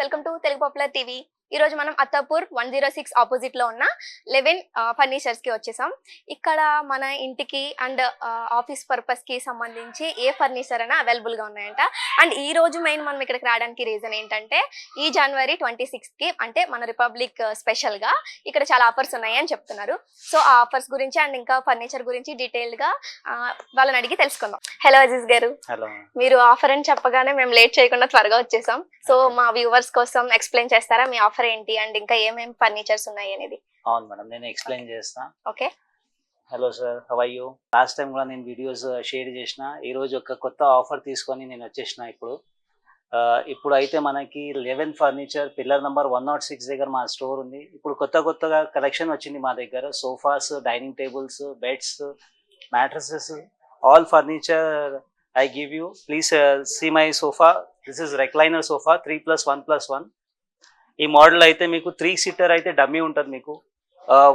welcome to Telugu popular TV ఈ రోజు మనం అత్తాపూర్ వన్ జీరో సిక్స్ ఆపోజిట్లో ఉన్న లెవెన్ ఫర్నిచర్స్కి వచ్చేసాం. ఇక్కడ మన ఇంటికి అండ్ ఆఫీస్ పర్పస్కి సంబంధించి ఏ ఫర్నిచర్ అయినా అవైలబుల్గా ఉన్నాయంట. అండ్ ఈ రోజు మెయిన్ మనం ఇక్కడికి రావడానికి రీజన్ ఏంటంటే ఈ జనవరి ట్వంటీ సిక్స్త్కి అంటే మన రిపబ్లిక్ స్పెషల్గా ఇక్కడ చాలా ఆఫర్స్ ఉన్నాయి అని చెప్తున్నారు. సో ఆ ఆఫర్స్ గురించి అండ్ ఇంకా ఫర్నిచర్ గురించి డీటెయిల్డ్గా ఆ, వాళ్ళని అడిగి తెలుసుకుందాం. హలో అజీజ్ గారు. హలో మీరు ఆఫర్ అని చెప్పగానే మేము లేట్ చేయకుండా త్వరగా వచ్చేసాం. సో మా వ్యూవర్స్ కోసం ఎక్స్ప్లెయిన్ చేస్తారా? మీ ఆఫర్ ఏంటి? అండ్ ఇంకా ఏమేమి ఫర్నిచర్స్ ఉన్నాయి అనేది. అవును మేడం నేను ఎక్స్ప్లెయిన్ చేస్తా. Okay hello sir how are you last time కూడా నేను వీడియోస్ షేర్ చేసిన. ఈ రోజు ఒక కొత్త ఆఫర్ తీసుకొని నేను వచ్చేసిన ఇప్పుడు. ఆ, ఇప్పుడు అయితే మనకి Levin furniture pillar number one not six దగ్గర మా స్టోర్ ఉంది. ఇప్పుడు కొత్త కొత్తగా కలెక్షన్ వచ్చింది మా దగ్గర. Sofas dining tables beds mattresses all furniture I give you please see my sofa this is recliner sofa three plus one plus one ఈ మోడల్ అయితే మీకు త్రీ సీటర్ అయితే డమ్మీ ఉంటుంది మీకు.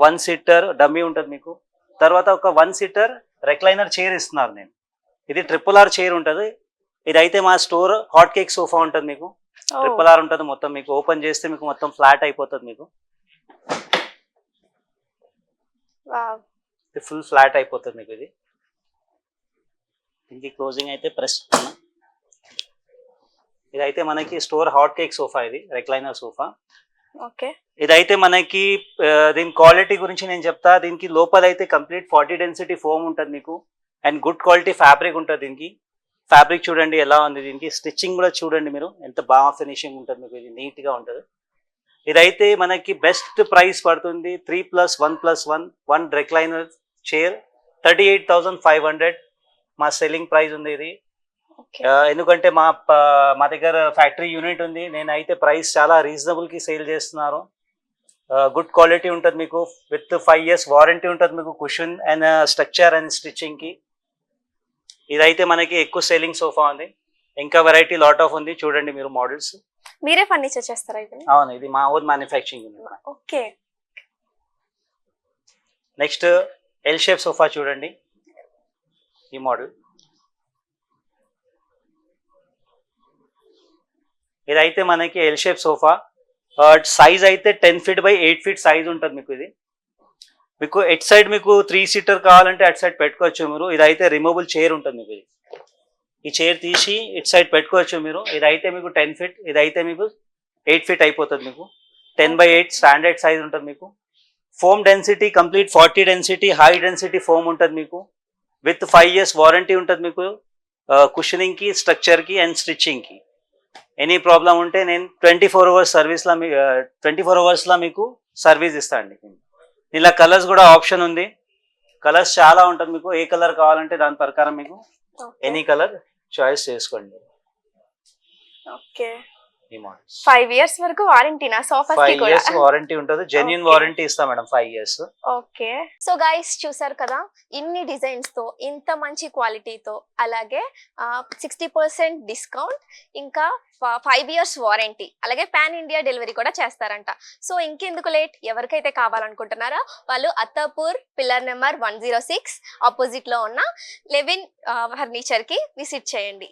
వన్ సీటర్ డమ్మీ ఉంటుంది మీకు. తర్వాత ఒక వన్ సీటర్ రెక్లైనర్ చైర్ ఇస్తున్నారు నేను. ఇది ట్రిపుల్ ఆర్ చైర్ ఉంటుంది. ఇది అయితే మా స్టోర్ హాట్ కేక్ సోఫా ఉంటుంది మీకు. ట్రిపుల్ ఆర్ ఉంటుంది మొత్తం మీకు. ఓపెన్ చేస్తే మీకు మొత్తం ఫ్లాట్ అయిపోతుంది మీకు. ఇది ఫుల్ ఫ్లాట్ అయిపోతుంది మీకు ఇది. దీనికి క్లోజింగ్ అయితే ప్రెస్ ఇదైతే మనకి స్టోర్ హాట్ కేక్ సోఫా ఇది రెక్లైనర్ సోఫా. ఓకే. ఇదైతే మనకి దీని క్వాలిటీ గురించి నేను చెప్తా. దీనికి లోపల అయితే కంప్లీట్ ఫార్టీ డెన్సిటీ ఫోమ్ ఉంటుంది మీకు. అండ్ గుడ్ క్వాలిటీ ఫ్యాబ్రిక్ ఉంటుంది దీనికి. ఫ్యాబ్రిక్ చూడండి ఎలా ఉంది దీనికి. స్టిచ్చింగ్ కూడా చూడండి మీరు. ఎంత బాగా ఫినిషింగ్ ఉంటుంది మీకు. ఇది నీట్గా ఉంటుంది. ఇదైతే మనకి బెస్ట్ ప్రైస్ పడుతుంది. Three plus one plus one one recliner chair. Thirty eight thousand five hundred మా సెల్లింగ్ ప్రైస్ ఉంది ఇది. ఎందుకంటే మా మా దగ్గర ఫ్యాక్టరీ యూనిట్ ఉంది. నేనైతే ప్రైస్ చాలా రీజనబుల్కి సేల్ చేస్తున్నారు. గుడ్ క్వాలిటీ ఉంటుంది మీకు. విత్ ఫైవ్ ఇయర్స్ వారంటీ ఉంటుంది మీకు కుషన్ అండ్ స్ట్రక్చర్ అండ్ స్టిచ్చింగ్కి ఇదైతే మనకి ఎక్కువ సేలింగ్ సోఫా ఉంది. ఇంకా వెరైటీ లాట్ ఆఫ్ ఉంది. చూడండి మీరు మోడల్స్. మీరే ఫర్నిచర్ చేస్తారా ఇది? అవును ఇది మా own manufacturing unit okay. Next L shape sofa చూడండి. ఈ మోడల్. ఇదైతే మనకి ఎల్ షేప్ సోఫా సైజ్ అయితే ten feet by eight feet size ఉంటుంది మీకు ఇది. మీకు ఎట్ సైడ్ మీకు త్రీ సీటర్ కావాలంటే అట్ సైడ్ పెట్టుకోవచ్చు మీరు. ఇదైతే రిమూవబుల్ చైర్ ఉంటుంది మీకు ఇది. ఈ చైర్ తీసి ఇట్ సైడ్ పెట్టుకోవచ్చు మీరు. ఇదైతే మీకు టెన్ ఫీట్ ఇదైతే మీకు ఎయిట్ ఫీట్ అయిపోతుంది మీకు. Ten by eight standard size ఉంటుంది మీకు. Foam density complete forty density high density foam ఉంటుంది మీకు. విత్ ఫైవ్ ఇయర్స్ వారంటీ ఉంటుంది మీకు. కుషనింగ్కి కి స్ట్రక్చర్కి అండ్ స్టిచ్చింగ్కి. ఎనీ ప్రాబ్లం ఉంటే నేను ట్వంటీ ఫోర్ అవర్స్ సర్వీస్ లా ట్వంటీ ఫోర్ అవర్స్ లా మీకు సర్వీస్ ఇస్తాను అండి. ఇలా కలర్స్ కూడా ఆప్షన్ ఉంది. కలర్స్ చాలా ఉంటుంది మీకు. ఏ కలర్ కావాలంటే దాని ప్రకారం మీకు ఎనీ కలర్ చాయిస్ చేసుకోండి. ఓకే ఫైవ్ ఇయర్స్ వరకు వారంటీనా సోఫాస్కి ఫైవ్ ఇయర్స్ వారంటీ ఉంటుంది. జెన్యున్. వారంటీ ఇస్తాం madam five years okay so guys చూసారు కదా? ఇన్ని డిజైన్స్తో ఇంత మంచి క్వాలిటీతో అలాగే సిక్స్టీ పర్సెంట్ డిస్కౌంట్ ఇంకా ఫైవ్ ఇయర్స్ వారంటీ అలాగే పాన్ ఇండియా డెలివరీ కూడా చేస్తారంట. సో ఇంకెందుకు లేట్ ఎవరికైతే కావాలనుకుంటున్నారో వాళ్ళు Attapur pillar number one zero six ఆపోజిట్లో ఉన్న లెవిన్ ఫర్నిచర్కి విజిట్ చేయండి.